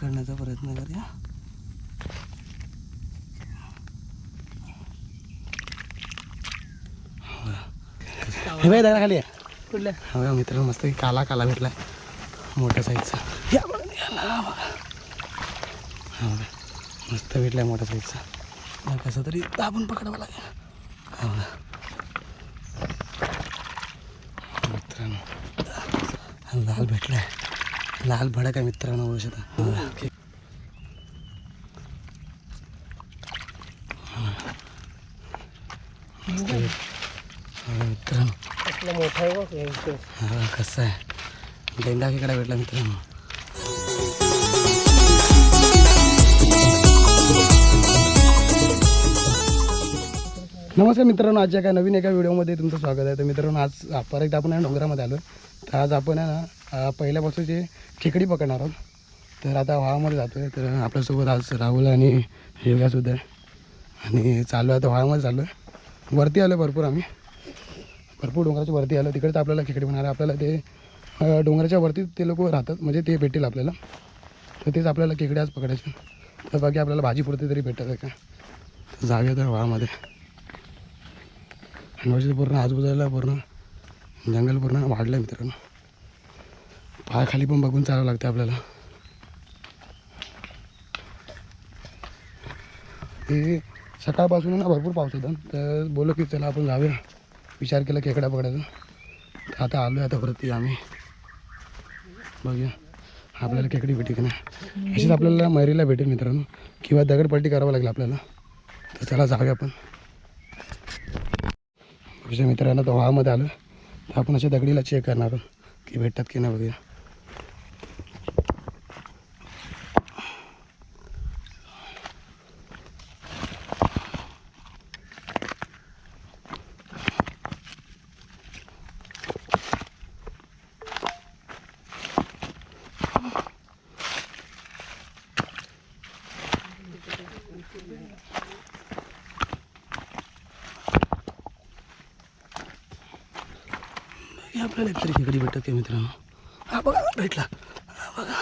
पकडण्याचा प्रयत्न करूया. हे बाई दादा खाली कुठल्या? हा बघा मित्र मस्त काला काला भेटलाय. मोठ्या साईजचा या बघा. हा बघा मस्त भेटलाय मोठ्या साईजचा कसं तरी दाबून पकडावं लागेल. हा बघा. मित्रांनो लाल भेटलाय. लाल भडक आहे मित्रांनो बघू शकता. मित्रांनो. मोठा आहे. हा कसं आहे? लेंडा खेकडा भेटला मित्रांनो. नमस्कार मित्रांनो आजच्या काय नवीन एका व्हिडिओमध्ये तुमचं स्वागत आहे. तर मित्रांनो आज परत आपण डोंगरामध्ये आलो तर आज आपण आहे ना पहिल्यापासून जे खेकडी पकडणार आहोत. तर आता व्हाळामध्ये जातो आहे तर आपल्यासोबत आज राहुल आणि योगासुद्धा आहे. आणि चालू आहे आता व्हाळामध्ये चालू आहे वरती आलो भरपूर आम्ही. भरपूर डोंगराच्या वरती आलो तिकडे तर आपल्याला खेकडी होणार आपल्याला ते डोंगराच्या वरती ते लोक राहतात. म्हणजे ते भेटेल आपल्याला. तर तेच आपल्याला खेकडे आज पकडायचे. तर बाकी आपल्याला भाजी पुरते तरी भेटत आहे का? जाऊया तर व्हाळामध्ये आणि पूर्ण आजूबाजूला पूर्ण जंगल पूर्ण वाढलं आहे मित्रांनो. पायाखाली पण बघून चालावं लागतं आपल्याला. ते सकाळपासून ना भरपूर पाऊस होता. तर बोललो की चला आपण जाऊया. विचार केला खेकडा पकडायचा. आता आलो आहे आता वरती आम्ही. बघूया. आपल्याला खेकडी भेटी की नाही. अशीच आपल्याला मैरीला भेटेल मित्रांनो. किंवा दगडपट्टी करावं लागेल आपल्याला. तर चला जाऊया आपण. अशा मित्रांनो तो व्हामध्ये आलो तर आपण अशा दगडीला चेक करणार आहोत की भेटतात की नाही बघूया. हे तरी खेकडी भेटत की मित्रांनो? हा बघा भेटला. हा बघा.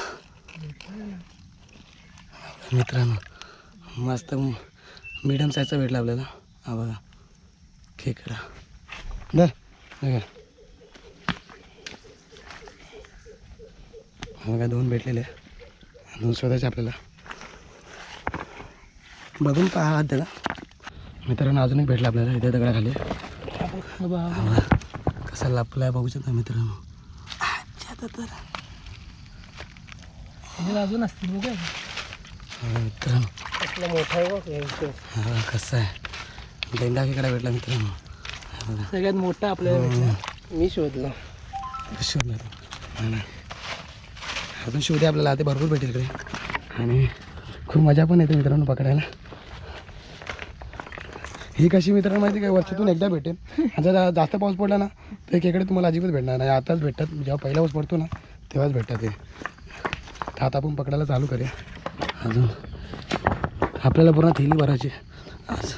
मित्रांनो मस्त मिडियम साईजचा भेटला आपल्याला. हा बघा. खेकडा दर बघा हा बघा दोन भेटलेले दोन शोधायचे आपल्याला. बघून पहा त्याला. मित्रांनो अजून एक भेटला आपल्याला. इथे दगडाखाली. हा कसा लपलाय बघू शकता मित्रांनो. तर हे अजून असतील बघ हा, मित्रांनो. मोठा आहे. हा कसं आहे? लेंडा खेकडा भेटला मित्रांनो. हा सगळ्यात मोठा आपल्याला भेटला. मी शोधला. शोधला हा अजून शोधे आपल्याला ते भरपूर भेटेल इकडे. आणि खूप मजा पण येते मित्रांनो पकडायला. ही कशी मित्रांनो माहिती काय वर्षातून एकदा भेटेल. आता जर जास्त पाऊस पडला ना तर एकीकडे तुम्हाला अजिबात भेटणार नाही. आताच भेटतात. जेव्हा पहिला पाऊस पडतो ना तेव्हाच भेटतात ते तर आता आपण पकडायला चालू करूया. अजून. आपल्याला पूर्ण थैली भरायची आज.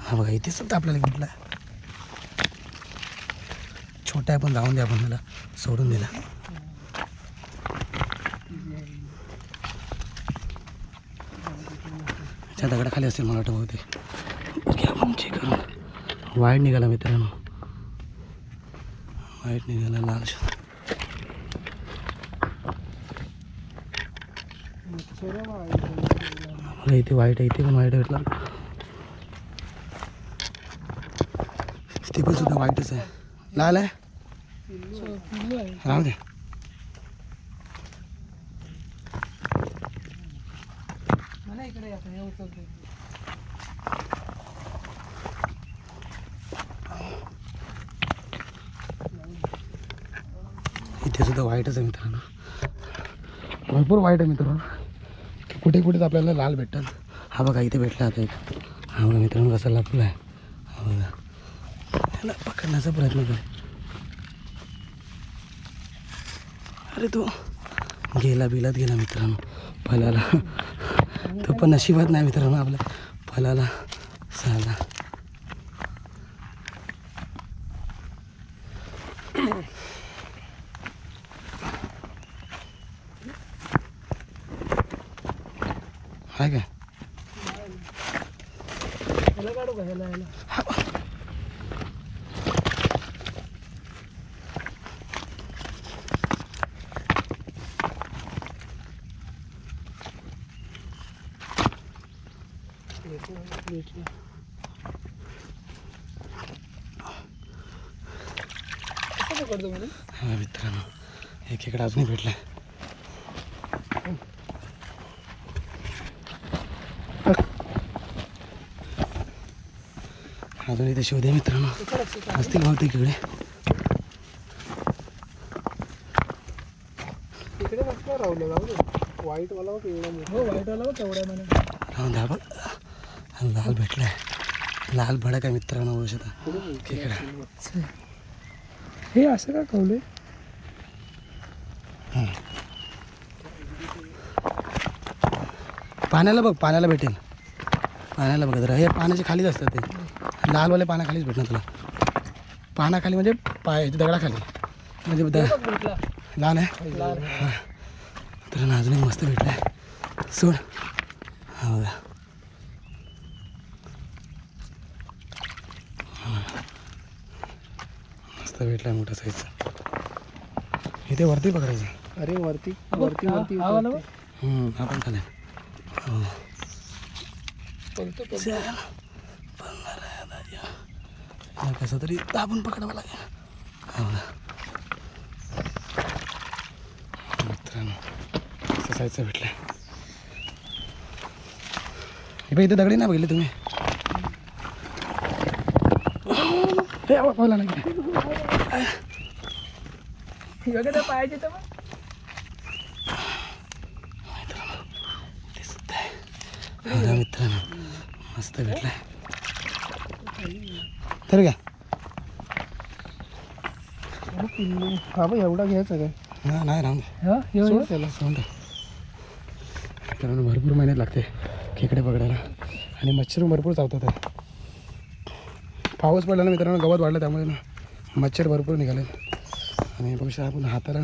हा बघा इथे सुद्धा आपल्याला घेतला छोटा आहे पण जाऊन द्या आपण त्याला सोडून दिला. त्या दगडाखाली असेल मला वाटतं बहुतेक. बघूया आपण चेक करून वाईट निघाला मित्रांनो. वाईट निघाला लाल मला इथे वाईट आहे इथे पण वाईट भेटला इथे पण सुद्धा वाईटच आहे. लाल आहे? राहू दे मला इकडे या, आपण हे उचलतो. इथे सुद्धा वाईटच आहे मित्रांनो. भरपूर वाईट आहे मित्रांनो. कुठे कुठेच आपल्याला लाल भेटतात. हा बघा इथे भेटला आता एक. हा बघा मित्रांनो कसा लपला आहे हा बघा. त्याला पकडण्याचा प्रयत्न कर. अरे तो गेला बिलात गेला मित्रांनो. फलाला. तो पण नशिबात नाही मित्रांनो आपल्या फलाला साला हाय काय ह्याला काढू का ह्याला ह्याला भेटलं. कसं पकडतो मला हा मित्रांनो एकीकडे अजूनही भेटलाय. अजून इथे शोधे मित्रांनो. असतील बहुतेक इकडे. राहुल राहुल व्हाईट वाला मोठा. हो व्हाईट वाला राहून द्या बघ. लाल भेटलाय. लाल भडक आहे मित्रांनो इकडे. हे असं का कवले पाण्याला बघ पाण्याला भेटेल. पाण्याला बघ जरा. हे पाण्याच्या खालीच असतात ते. लालवाले पाण्याखालीच भेटणार तुला. पाण्याखाली म्हणजे पाय दगडाखाली. म्हणजे द भेटला लाल आहे? लाल तर ना अजून एक मस्त भेटलाय. सोड. हा बघा. मस्त भेटलाय मोठा साईजचा इथे वरती पकडायचं अरे वरती वरती वरती हम्म, आपण खाली. पलतो पलतो. हा, कसं तरी दाबून पकडावं लागेल. हा. मित्रांनो असं साईजचं भेटलं हे बघ इथे दगडी नाही बघितले तुम्ही? आवा, पावला नाही तर बघा मित्रांनो मस्त भेटलाय. तर हा एवढा घ्यायचा काय? हा नाही राहून दे. हा सोड त्याला सोड. दे मित्रांनो भरपूर मेहनत लागते खेकडे पकडायला. आणि मच्छर भरपूर चावतात. पाऊस पडला ना मित्रांनो गवत वाढलं त्यामुळे ना मच्छर भरपूर निघाले आणि बघू शकता आपण हाताला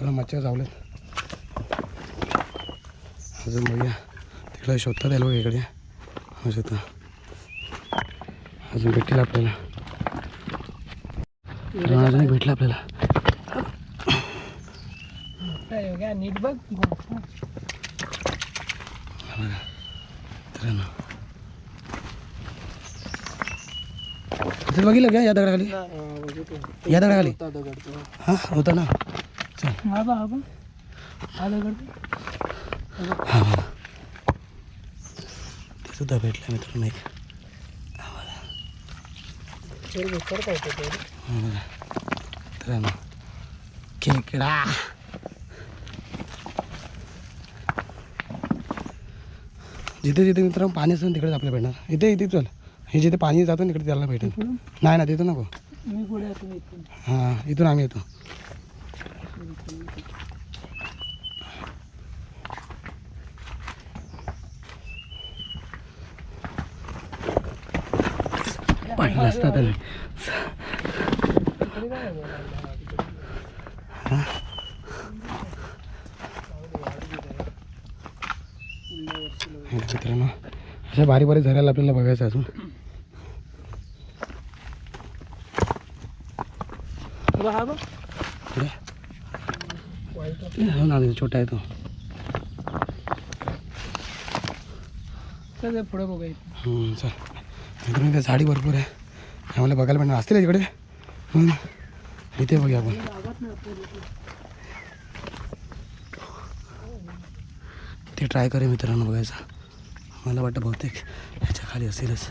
ना मच्छर चावलेत अजून बघूया. तिकडे शोधतात आहे लोक इकडे. होऊ शोधता अजून भेटतील आपल्याला. अजून एक भेटलं आपल्याला. नीट बघ. मित्रांनो इथे बघितलं का? या दगडाखाली? या दगडाखाली? हां होता ना. चल. हा बा हा हा दगड हां ते सुद्धा भेटलं मित्रांनो एक. हा खेकडा. जिथे जिथे मित्रांनो पाणी असेल तिकडेच आपल्याला भेटणार. इथे इथे चल. हे जिथे पाणी जातं ना तिकडे त्याला भेटेल. नाही ना तिथं नको. हां इथून आम्ही येतो. हे. ना मित्रांनो अशा बारीक बारीक झरायला आपल्याला बघायचं अजून बा हा बघ पुढे. हो छोटा आहे तो. चल पुढे बघा इथे. हम्म, चल. इथे झाडी भरपूर आहे. आम्हाला बघायला भेटणार. असतील इकडे? हम्म. इथे बघूया आपण. ते ट्राय करूया मित्रांनो बघायचं. मला वाटतं बहुतेक ह्याच्या खाली असेलच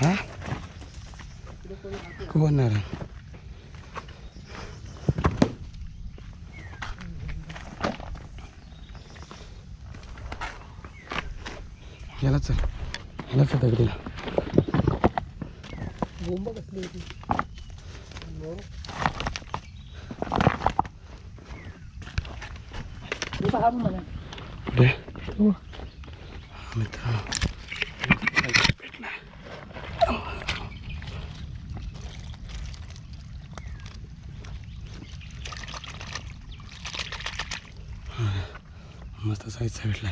हा कोण नाही राहत. याला चल याला चल दगडीला बोंब कसली होती हा बघ मला पुढे हो. मित्रांनो भेटला मस्त साईजचा भेटला चल याच्यावरती चल तुला घ्यायचं गेलेला असतो नाही आम्हाला की खेकडी पकडायला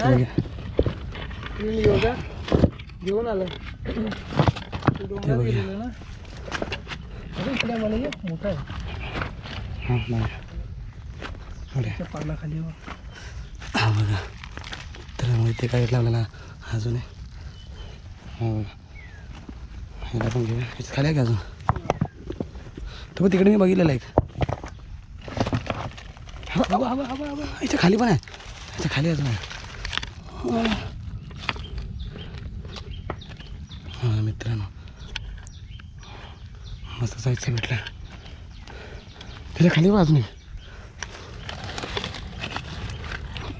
हे बघ. मी योगा घेऊन आलो ना इकडे मला मोठा आहे हां बघ. हा ते तर मग काय लावलेला अजून आहे हो. ह्याला पण घेऊया. याच्यात खाली आहे का अजून? तो पण तिकडे मी बघितलेला एक. हवा हवा हवा हवा याच्या खाली पण आहे. याच्या खाली अजून आहे. हा मित्रांनो. मस्त जायचं भेटला. त्याच्याखाली पण अजून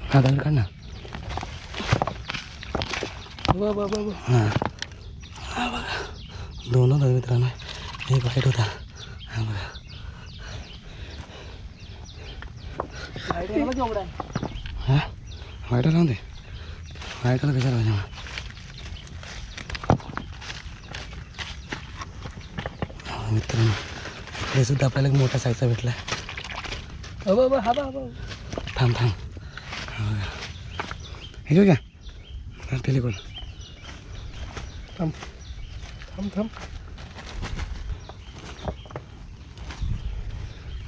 हा काढ ना. हां. हा बघा. दोन होतात मित्रांनो एक वाईट होता. हा बघा? हा? वाईटला राहून दे वाईटला कशाला पाहिजे हा, मित्रांनो इकडे सुद्धा आपल्याला एक मोठा साईजचा भेटला हा हा हा थांब थांब. हा हे घेऊ का? टेलिफोन. थांब थांब थांब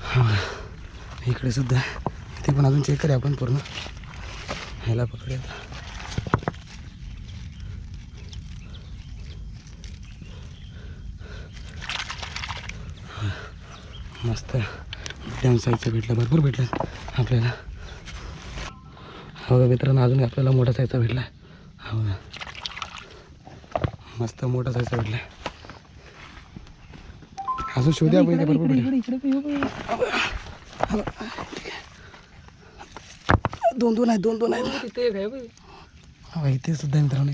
हां इकडे सुद्धा. इथे पण अजून चेक करूया आपण पूर्ण. ह्याला पकडूया मस्त. मिडियम साईजचं भेटलं भरपूर भेटलं आपल्याला. हो मित्रांनो अजून आपल्याला मोठा साईजचा भेटला. हो ना मस्त मोठा साईजचा भेटला अजून शोध्या इथे भरपूर भेटेल. दोन दोन आहेत दोन दोन आहेत. इथे सुद्धा मित्रांनो.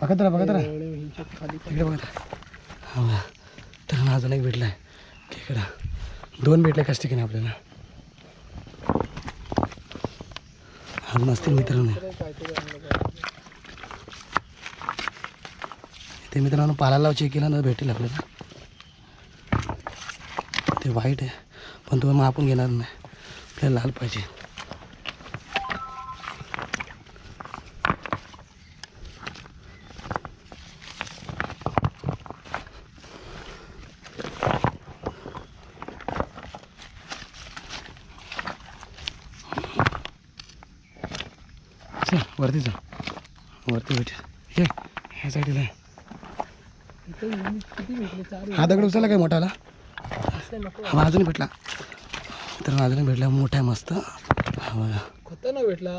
बघत राहा बघत राहा. इकडे बघत राहा. हा. तर ना अजून एक भेटला आहे दोन भेटले कष्ट ठिकाणी आपल्याला? अजून असतील मित्रांनो. ते मित्रांनो पालाला चेक केला ना भेटेल आपल्याला. ते वाईट आहे. पण तो मग आपण घेणार नाही. आपल्याला लाल पाहिजे चल वरती चल वरती भेटेल ये ह्या साईडला आहे इथे येऊन किती भेटले उचलला काय मोठाला? हा अजूनही भेटला. तर अजूनही भेटला मोठा आहे मस्त ना भेटला.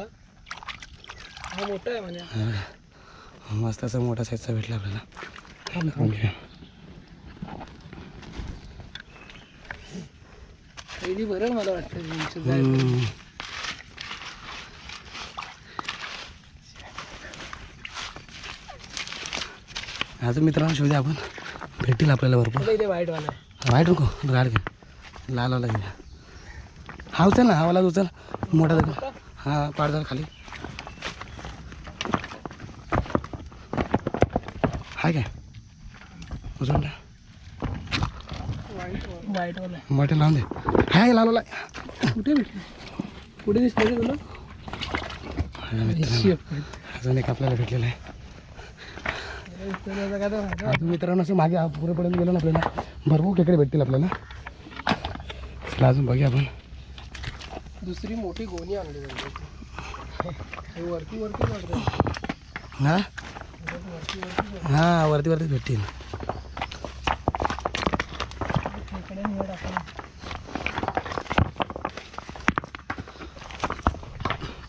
हा मोठा आहे म्हणजे. मस्त असा मोठा साईजचा भेटला आपल्याला. मला वाटतं. अजून मित्रांनो शोधूया आपण. भेटेल आपल्याला भरपूर. वाईट वाला. वाईट नको गाड घे. लाल वाला घे हा उचल ना हा वाला उचल. मोठा दगड. हा पाडदार खाली. हाय काय? उचल ना वाईट लावून दे. हाय लाल वाला. कुठे भेटले? कुठे दिसलं रे तुला? अजून एक आपल्याला भेटलेला आहे. अजून मित्रांनो असं मागे पुढेपर्यंत गेलो ना आपल्याला भरपूर खेकडे भेटतील आपल्याला. चला अजून बघूया आपण. दुसरी मोठी गोणी आणली पाहिजे हे वरती वरती हा? हा वरती वरती भेटतील.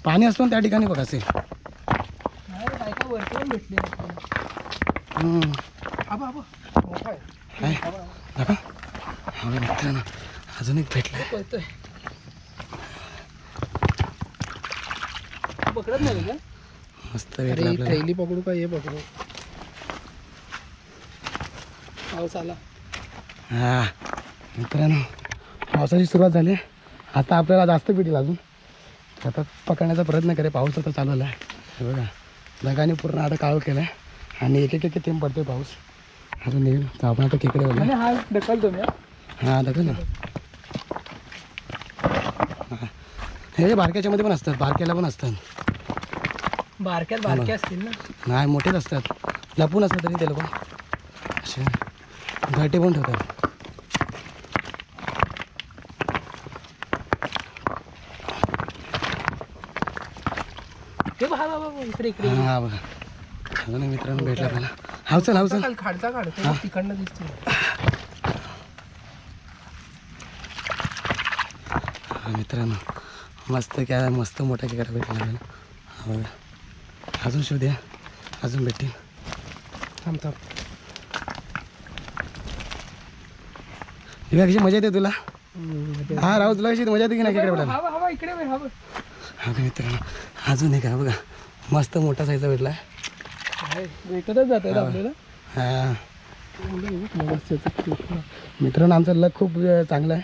पाणी असतो ना त्या ठिकाणी बघा असे. नाही रे, काय काय वरती पण भेटले. हम्म. आबा आबा. मोठा आहे हा बघा मित्रांनो अजून एक भेटलं पळतोय पकडत नाही का? मस्त अरे भेटला आपल्याला. थैली पकडू का? हे पकडू. पाऊस आला. हा. मित्रांनो पावसाची सुरुवात झाली. आता आपल्याला जास्त पिटील अजून आता पकडण्याचा प्रयत्न करे पाऊस आता चालू आहे बघा ढगाने पूर्ण आता काळू केलं आहे आणि एक एक थेंब पडतोय पाऊस. अजून येईल तर आपण आता बघा हा ढकलतो मी हां? दाखव ना. हा. बारक्याच्यामध्ये पण असतात बारक्याला पण असतात. बारक्यात बारक्या असतील ना? नाही मोठेच असतात. लपून असतात तरी ते लोक. असे घाटे पण ठेवतात. हे बघा बाबा इकडे इकडे. हां बघा. अजून एक मित्रांनो भेटला आपल्याला हाव चल हाव चल. खाडचा काढतो तिकडनं दिसतो हा मित्रांनो मस्त काय मस्त मोठा खेकडा भेटला आपल्याला हा बघा. अजून शोध्या अजून भेटतील. थांब थांब. कशी मजा येते तुला? हा राहू तुला कशी मजा येते की नाही खेकडा भेटायला इकडे हा का मित्रांनो अजून एक आहे बघा. मस्त मोठा साईजचा भेटला आहे, भेटतच जात आहेत आपल्याला. हा. किती मित्रांनो आमचा लक खूप चांगला आहे.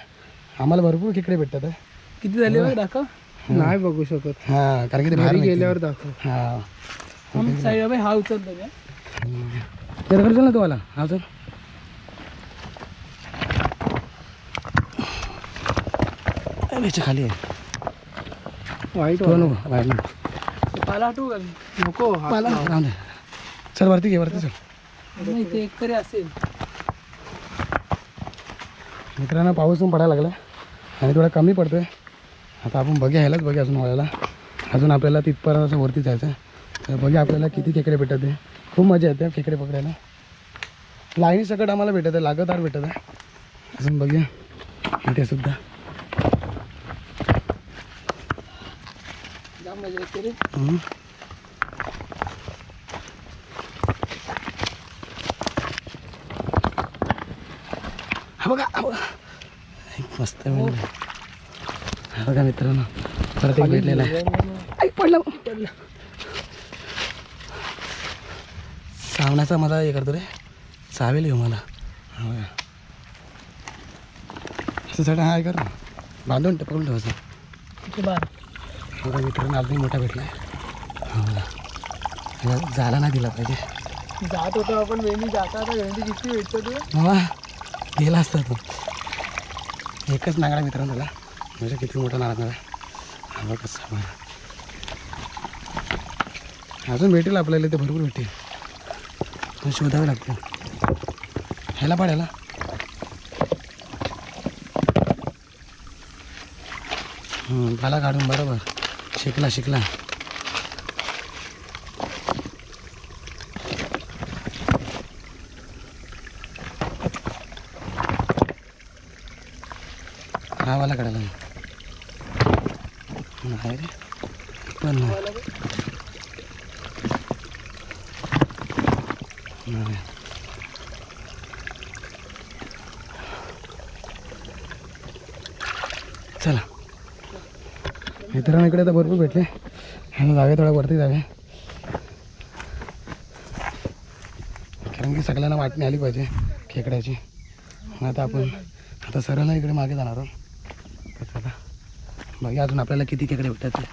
आम्हाला भरपूर खेकडे भेटतात हं. झाले बघ दाखव. नाही बघू शकत. हा कारण की घरी. गेल्यावर दाखव. हा. साईड हा उचलतो तर ना तुम्हाला. हा अरे, याच्या खाली आहे? वाईट नको. पाला का नको लाव. राहून चल वरती घे वरती चल. नाही ते एक तरी असेल. मित्रांनो पाऊस पण पडायला लागला आणि थोडा कमी पडतोय. आता आपण बघ्या ह्यालाच बघ्या अजून व्हायला अजून आपल्याला तिथपर्यंत असं वरती जायचं आहे. तर बघ्या आपल्याला किती खेकडे भेटत आहे. खूप मजा येते खेकडे पकडायला. लाईनी सकट आम्हाला भेटत आहे लागतार भेटत आहे. अजून बघूया. इथे सुद्धा. मजा येते रे. हा बघा हा मस्त हा बघा मित्रांनो परत एक भेटलेला आहे. ऐक पडला. पडला. सावण्याचा मला हे करतो रे. चावेल घेऊ मला. हा बघा. असं सगळं हा हे कर. बांधून ते पकडून ठेवायचं बघा मित्रांनो अजून मोठा भेटला आहे हा बघा. नाही दिला पाहिजे. जात होतो आपण वेणी जाता आता वेणी किती भेटतो ते. बाबा गेला असता तू. एकच नागडा मित्रांनो त्याला म्हणजे किती मोठा नागडा हा बघ कसा बरं. अजून भेटेल आपल्याला ते भरपूर भेटेल. पण शोधावं लागतील. ह्याला पाड्याला बाला काढून बरोबर. शिकला शिकला. हा वाला नाही रे. पण नाही. चला. मित्रांनो इकडे आता भरपूर भेटले. ह्याला जावे थोडा वरती जावे कारण की सगळ्यांना वाटणी आली पाहिजे खेकड्याची. आता आपण आता सरळ इकडे मागे जाणार आहोत. मग अजून आपल्याला किती खेकडे भेटतात? ते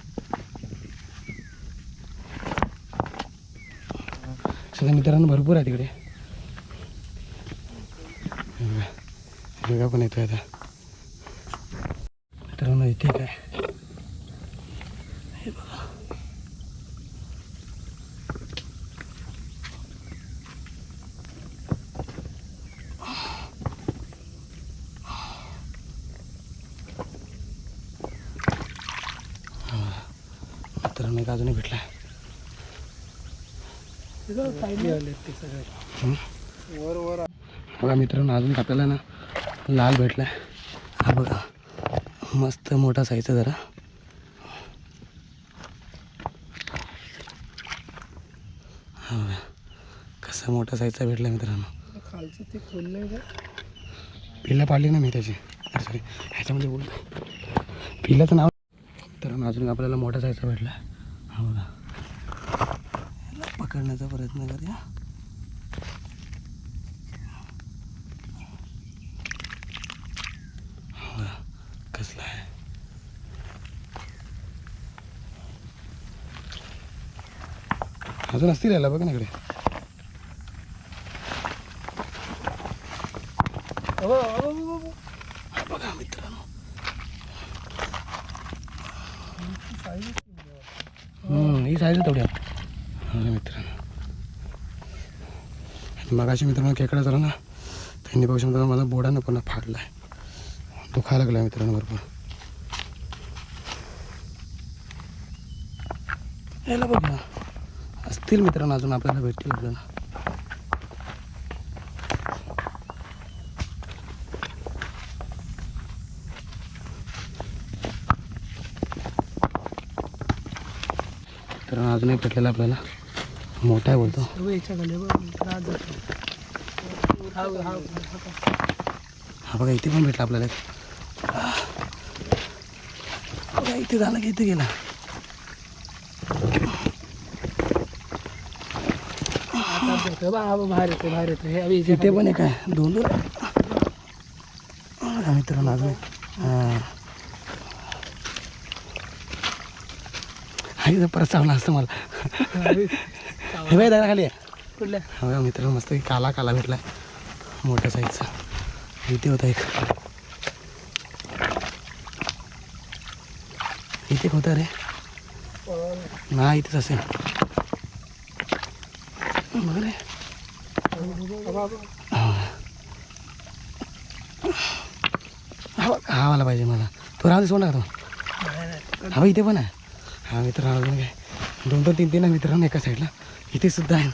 सध्या मित्रांनो भरपूर आहे तिकडे वेगळा पण येतोय आता. मित्रांनो इथे काय? मित्रांनो एक अजूनही भेटला. बघा मित्रांनो अजून आपल्याला ना लाल भेटला हा बघा मस्त मोठा साईजचा जरा. हा बघा कसा मोठा साईजचा भेटला मित्रांनो. खालचं ते पिल्ला पाडली ना मी त्याची. सॉरी ह्याच्यामध्ये बोलतो पिल्लाचं नाव अजून आपल्याला मोठा जायचा भेटला. हा बघा. पकडण्याचा प्रयत्न करूया. कसला आहे. अजून असतील याला बघ ना इकडे हो, हो, हो, हो. हा बघा मित्रांनो साईज किती आहे? पाहिजे तेवढ्या मित्रांनो. मग मित्रांनो खेकडा झाला ना त्यांनी बघू शकता माझा बोडानं पण फाडला आहे दुखायला लागला मित्रांनो भरपूर. यायला ना असतील मित्रांनो अजून आपल्याला भेटतील आपल्याला तर अजूनही भेटलेला आपल्याला. मोठा आहे बोलतो. हा, बघा इथे पण भेटला आपल्याला बघा इथे झाला की इथे गेला. बा, हा, बा, बाहेर येतो बाहेर येतो हे इथे पण एक आहे. दोन दोन मित्रांना मित्रांनो अजून हा, इथं परत चावला असतं मला. हा. हे बाई दादा खाली कुठल्या हा बघा मित्रांनो मस्त काला काला भेटलाय मोठ्या साईजचा इथे होता एक इथे होता रे ना इथेच असेल बघ रे. हा हा वाला पाहिजे मला तो राहू दे सोड नका तो. हा बघ इथे पण आहे हा मित्रांनो अजून काय? दोन दोन तीन तीन आहे मित्रांनो एका साईडला इथे सुद्धा आहेत.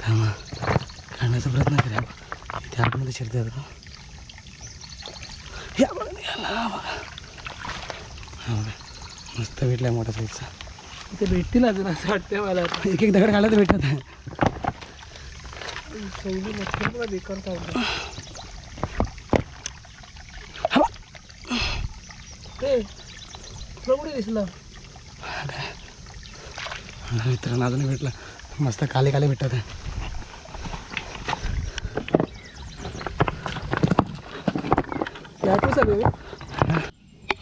थांबा. काढण्याचा प्रयत्न करूया इथे आतमध्ये शिरते आता या बघा निघाला, हा बघा. हा बघा. मस्त भेटलाय मोठा साईजचा. इथे भेटतील अजून असं वाटतंय मला. एक एक दगड काढला तर भेटत आहे बेकार चावलं. कुठे दिसलं? मित्रांनो अजून भेटला. मस्त काले काले भेटत आहे याटो सगळे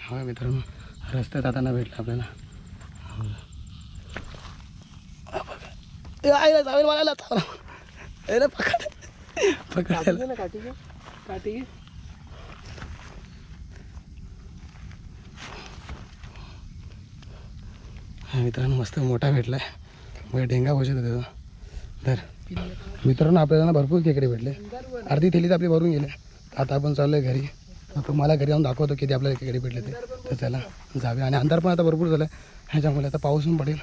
हा मित्रांनो रस्त्यात आता ना भेटला आपल्याला. मला अरे पकड. पकडायला. काठी काठी घे हा मित्रांनो मस्त मोठा भेटला आहे मग डेंगा बसत होता तर मित्रांनो आपल्याला भरपूर खेकडे भेटले. अर्धी थैली तर आपली भरून गेले. आता आपण चाललो आहे घरी. आता मला घरी जाऊन दाखवतो किती आपल्याला खेकडे भेटले ते. तर चला जाऊया. आणि अंधार पण आता भरपूर झालं आहे ह्याच्यामुळे आता पाऊस पण पडेल.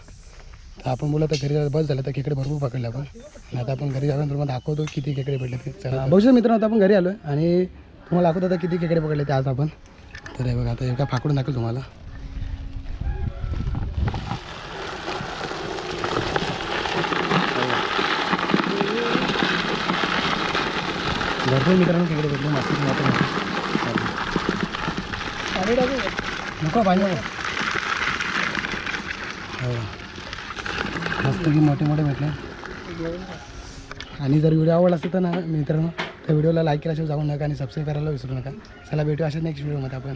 तर आपण बोला तर घरी जायला बस झालं तर खेकडे भरपूर पकडले आपण. आणि आता आपण घरी जाऊन तुम्हाला दाखवतो किती खेकडे भेटले ते. चला बघू मित्रांनो आता आपण घरी आलो आहे आणि तुम्हाला दाखवतो आता किती खेकडे पकडले ते आज आपण. तर हे बघा आता एका फाकडून दाखवेल तुम्हाला. भरपूर मित्रांनो तिकडे भेटलो मस्त मोठे मोठे नको पाहिजे हो. मस्त की मोठे मोठे भेटले. आणि जर व्हिडिओ आवडला असेल तर ना मित्रांनो त्या व्हिडिओला लाईक केल्याशिवाय जाऊ नका आणि सबस्क्राईब करायला विसरू नका. चला भेटू अशाच नेक्स्ट व्हिडिओमध्ये आपण.